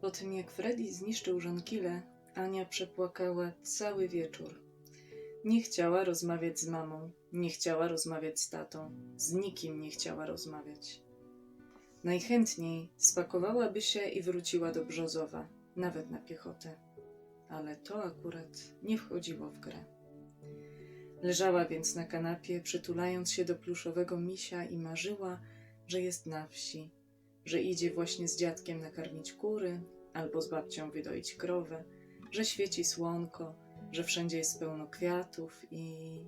Po tym jak Freddy zniszczył żonkile, Ania przepłakała cały wieczór. Nie chciała rozmawiać z mamą, nie chciała rozmawiać z tatą, z nikim nie chciała rozmawiać. Najchętniej spakowałaby się i wróciła do Brzozowa, nawet na piechotę. Ale to akurat nie wchodziło w grę. Leżała więc na kanapie, przytulając się do pluszowego misia i marzyła, że jest na wsi, że idzie właśnie z dziadkiem nakarmić kury albo z babcią wydoić krowę, że świeci słonko, że wszędzie jest pełno kwiatów i...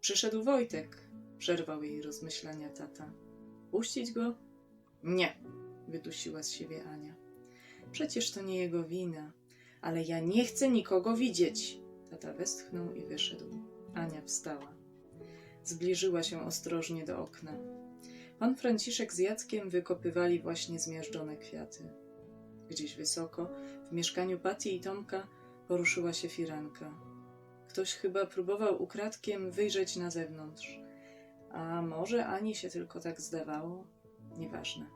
Przyszedł Wojtek, przerwał jej rozmyślania tata. Puścić go? Nie, wydusiła z siebie Ania. Przecież to nie jego wina, ale ja nie chcę nikogo widzieć. Tata westchnął i wyszedł. Ania wstała. Zbliżyła się ostrożnie do okna. Pan Franciszek z Jackiem wykopywali właśnie zmiażdżone kwiaty. Gdzieś wysoko, w mieszkaniu Pati i Tomka, poruszyła się firanka. Ktoś chyba próbował ukradkiem wyjrzeć na zewnątrz. A może Ani się tylko tak zdawało? Nieważne.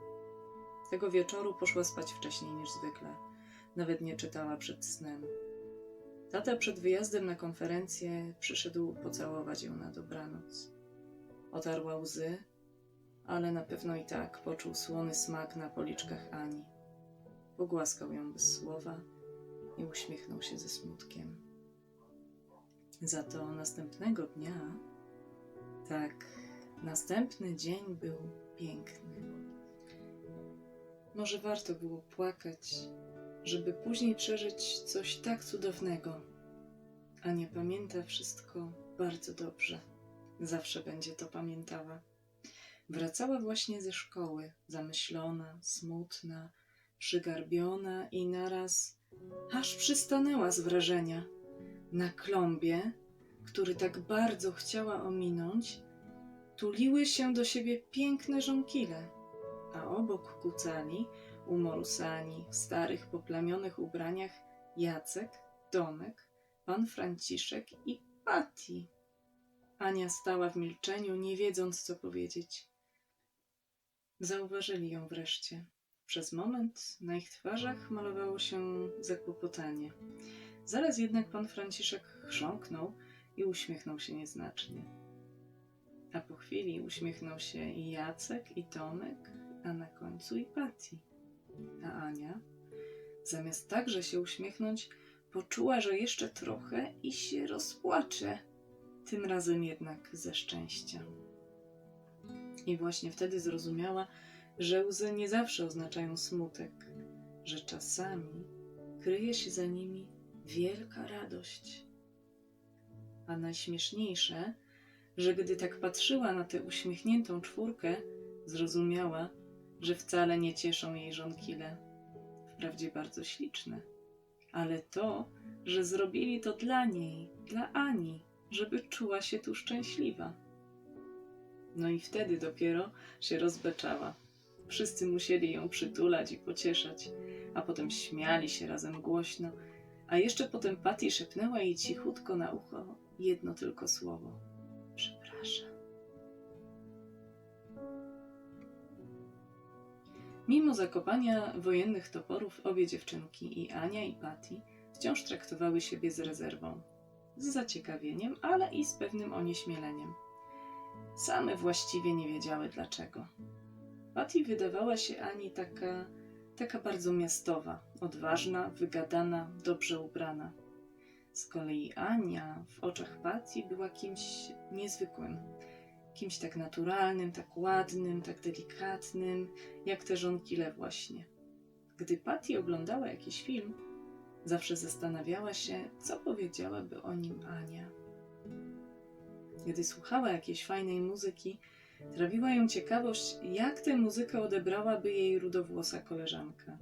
Tego wieczoru poszła spać wcześniej niż zwykle. Nawet nie czytała przed snem. Tata przed wyjazdem na konferencję przyszedł pocałować ją na dobranoc. Otarła łzy, ale na pewno i tak poczuł słony smak na policzkach Ani. Pogłaskał ją bez słowa i uśmiechnął się ze smutkiem. Za to następnego dnia, tak, następny dzień był piękny. Może warto było płakać, żeby później przeżyć coś tak cudownego. Ania pamięta wszystko bardzo dobrze. Zawsze będzie to pamiętała. Wracała właśnie ze szkoły, zamyślona, smutna, przygarbiona i naraz aż przystanęła z wrażenia. Na klombie, który tak bardzo chciała ominąć, tuliły się do siebie piękne żonkile, a obok kucali, umorusani, w starych, poplamionych ubraniach Jacek, Tomek, pan Franciszek i Patti. Ania stała w milczeniu, nie wiedząc, co powiedzieć. Zauważyli ją wreszcie. Przez moment na ich twarzach malowało się zakłopotanie. Zaraz jednak pan Franciszek chrząknął i uśmiechnął się nieznacznie. A po chwili uśmiechnął się i Jacek, i Tomek, a na końcu i Patti. A Ania, zamiast także się uśmiechnąć, poczuła, że jeszcze trochę i się rozpłacze. Tym razem jednak ze szczęścia. I właśnie wtedy zrozumiała, że łzy nie zawsze oznaczają smutek, że czasami kryje się za nimi wielka radość. A najśmieszniejsze, że gdy tak patrzyła na tę uśmiechniętą czwórkę, zrozumiała, że wcale nie cieszą jej żonkile. Wprawdzie bardzo śliczne, ale to, że zrobili to dla niej, dla Ani, żeby czuła się tu szczęśliwa. No i wtedy dopiero się rozbeczała. Wszyscy musieli ją przytulać i pocieszać, a potem śmiali się razem głośno, a jeszcze potem Patty szepnęła jej cichutko na ucho jedno tylko słowo: Przepraszam. Mimo zakopania wojennych toporów, obie dziewczynki, i Ania, i Patty, wciąż traktowały siebie z rezerwą. Z zaciekawieniem, ale i z pewnym onieśmieleniem. Same właściwie nie wiedziały dlaczego. Patty wydawała się Ani taka, taka bardzo miastowa, odważna, wygadana, dobrze ubrana. Z kolei Ania w oczach Patty była kimś niezwykłym. Kimś tak naturalnym, tak ładnym, tak delikatnym, jak te żonkile właśnie. Gdy Patty oglądała jakiś film, zawsze zastanawiała się, co powiedziałaby o nim Ania. Gdy słuchała jakiejś fajnej muzyki, trawiła ją ciekawość, jak tę muzykę odebrałaby jej rudowłosa koleżanka.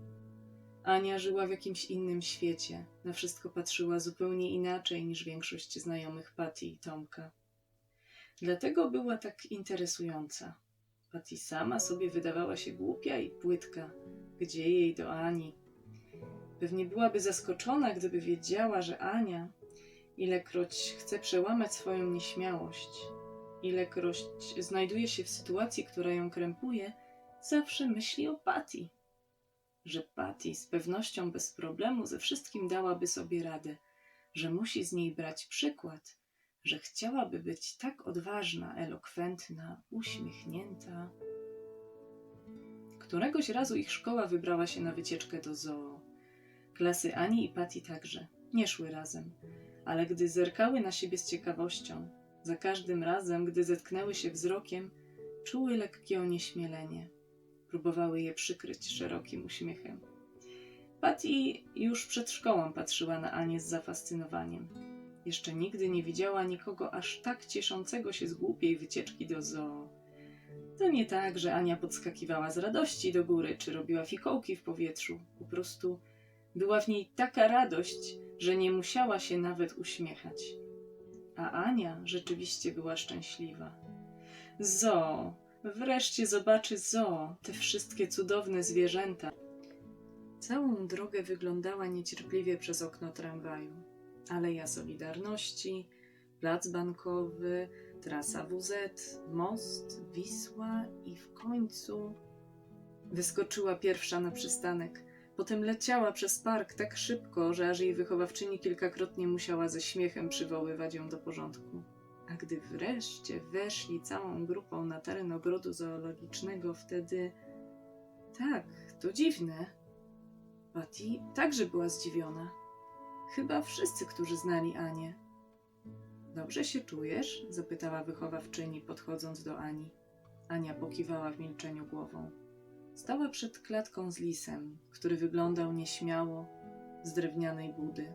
Ania żyła w jakimś innym świecie, na wszystko patrzyła zupełnie inaczej niż większość znajomych Patty i Tomka. Dlatego była tak interesująca. Patty sama sobie wydawała się głupia i płytka. Gdzie jej do Ani? Pewnie byłaby zaskoczona, gdyby wiedziała, że Ania Ilekroć chce przełamać swoją nieśmiałość, ilekroć znajduje się w sytuacji, która ją krępuje, zawsze myśli o Patty. Że Patty z pewnością bez problemu ze wszystkim dałaby sobie radę, że musi z niej brać przykład, że chciałaby być tak odważna, elokwentna, uśmiechnięta. Któregoś razu ich szkoła wybrała się na wycieczkę do zoo. Klasy Ani i Patty także. Nie szły razem, ale gdy zerkały na siebie z ciekawością, za każdym razem, gdy zetknęły się wzrokiem, czuły lekkie onieśmielenie. Próbowały je przykryć szerokim uśmiechem. Patty już przed szkołą patrzyła na Anię z zafascynowaniem. Jeszcze nigdy nie widziała nikogo aż tak cieszącego się z głupiej wycieczki do zoo. To nie tak, że Ania podskakiwała z radości do góry, czy robiła fikołki w powietrzu. Po prostu była w niej taka radość, że nie musiała się nawet uśmiechać. A Ania rzeczywiście była szczęśliwa. Zoo! Wreszcie zobaczy zoo, te wszystkie cudowne zwierzęta. Całą drogę wyglądała niecierpliwie przez okno tramwaju. Aleja Solidarności, plac bankowy, trasa WZ, most, Wisła i w końcu wyskoczyła pierwsza na przystanek. Potem leciała przez park tak szybko, że aż jej wychowawczyni kilkakrotnie musiała ze śmiechem przywoływać ją do porządku. A gdy wreszcie weszli całą grupą na teren ogrodu zoologicznego, wtedy. Tak, to dziwne. Patty także była zdziwiona. Chyba wszyscy, którzy znali Anię. Dobrze się czujesz? zapytała wychowawczyni, podchodząc do Ani. Ania pokiwała w milczeniu głową. Stała przed klatką z lisem, który wyglądał nieśmiało z drewnianej budy.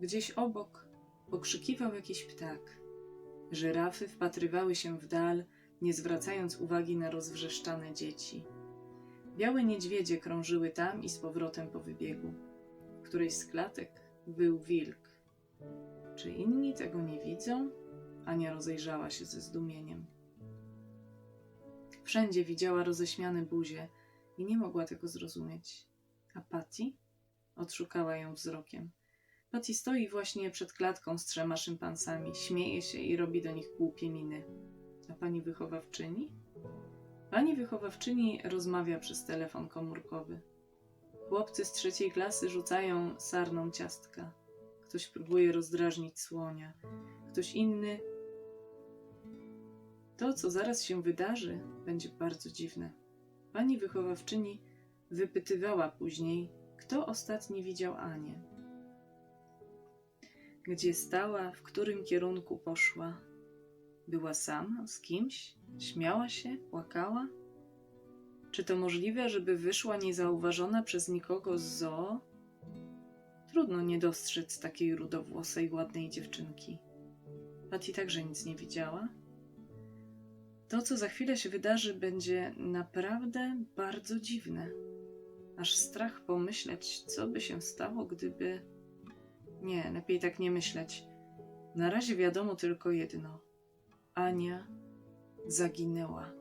Gdzieś obok pokrzykiwał jakiś ptak. Żyrafy wpatrywały się w dal, nie zwracając uwagi na rozwrzeszczane dzieci. Białe niedźwiedzie krążyły tam i z powrotem po wybiegu. Którejś z klatek był wilk. Czy inni tego nie widzą? Ania rozejrzała się ze zdumieniem. Wszędzie widziała roześmiane buzie i nie mogła tego zrozumieć. A Patty? Odszukała ją wzrokiem. Patty stoi właśnie przed klatką z trzema szympansami, śmieje się i robi do nich głupie miny. A pani wychowawczyni? Pani wychowawczyni rozmawia przez telefon komórkowy. Chłopcy z trzeciej klasy rzucają sarną ciastka. Ktoś próbuje rozdrażnić słonia. Ktoś inny. To, co zaraz się wydarzy, będzie bardzo dziwne. Pani wychowawczyni wypytywała później, kto ostatni widział Anię. Gdzie stała, w którym kierunku poszła. Była sama, z kimś? Śmiała się, płakała? Czy to możliwe, żeby wyszła niezauważona przez nikogo z zoo? Trudno nie dostrzec takiej rudowłosej, ładnej dziewczynki. Patty także nic nie widziała. To, co za chwilę się wydarzy, będzie naprawdę bardzo dziwne. Aż strach pomyśleć, co by się stało, gdyby. Nie, lepiej tak nie myśleć. Na razie wiadomo tylko jedno: Ania zaginęła.